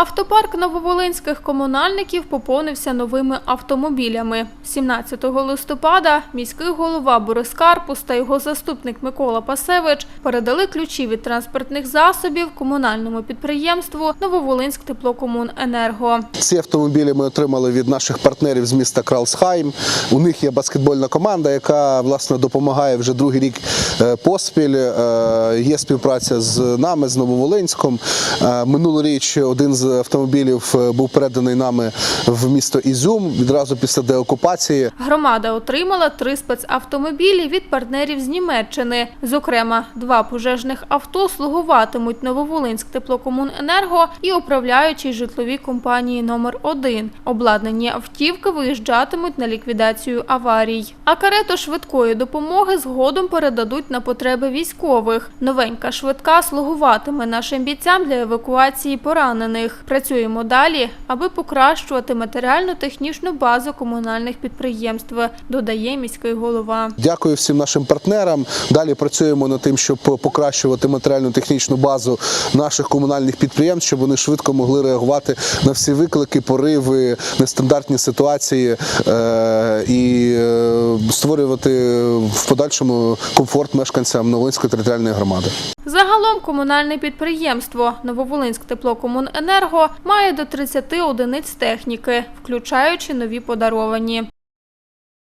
Автопарк нововолинських комунальників поповнився новими автомобілями. 17 листопада міський голова Борис Карпус та його заступник Микола Пасевич передали ключі від транспортних засобів комунальному підприємству Нововолинськ теплокомуненерго. Ці автомобілі ми отримали від наших партнерів з міста Кралсхайм. У них є баскетбольна команда, яка власне допомагає вже другий рік е, поспіль. Е, Є співпраця з нами, з Нововолинськом. Е, Минулоріч один з автомобілів е, був переданий нами в місто Ізюм відразу після деокупації. Громада отримала три спецавтомобілі від партнерів з Німеччини. Зокрема, два пожежних авто слугуватимуть Нововолинськ теплокомуненерго і управляючій житловій компанії номер 1 Обладнані автівки виїжджатимуть на ліквідацію аварій. А карету швидкої допомоги згодом передадуть на потреби військових. Новенька швидка слугуватиме нашим бійцям для евакуації поранених. Працюємо далі, аби покращувати матеріально-технічну базу комунальних підприємств, додає міський голова. Дякую всім нашим партнерам. Далі працюємо над тим, щоб покращувати матеріально-технічну базу наших комунальних підприємств, щоб вони швидко могли реагувати на всі виклики, пориви, нестандартні ситуації е, і е, створювати в подальшому комфорт мешканцям Новинської територіальної громади. Загалом комунальне підприємство Нововолинськ теплокомуненерго має до 30 одиниць техніки, включаючи нові подаровані.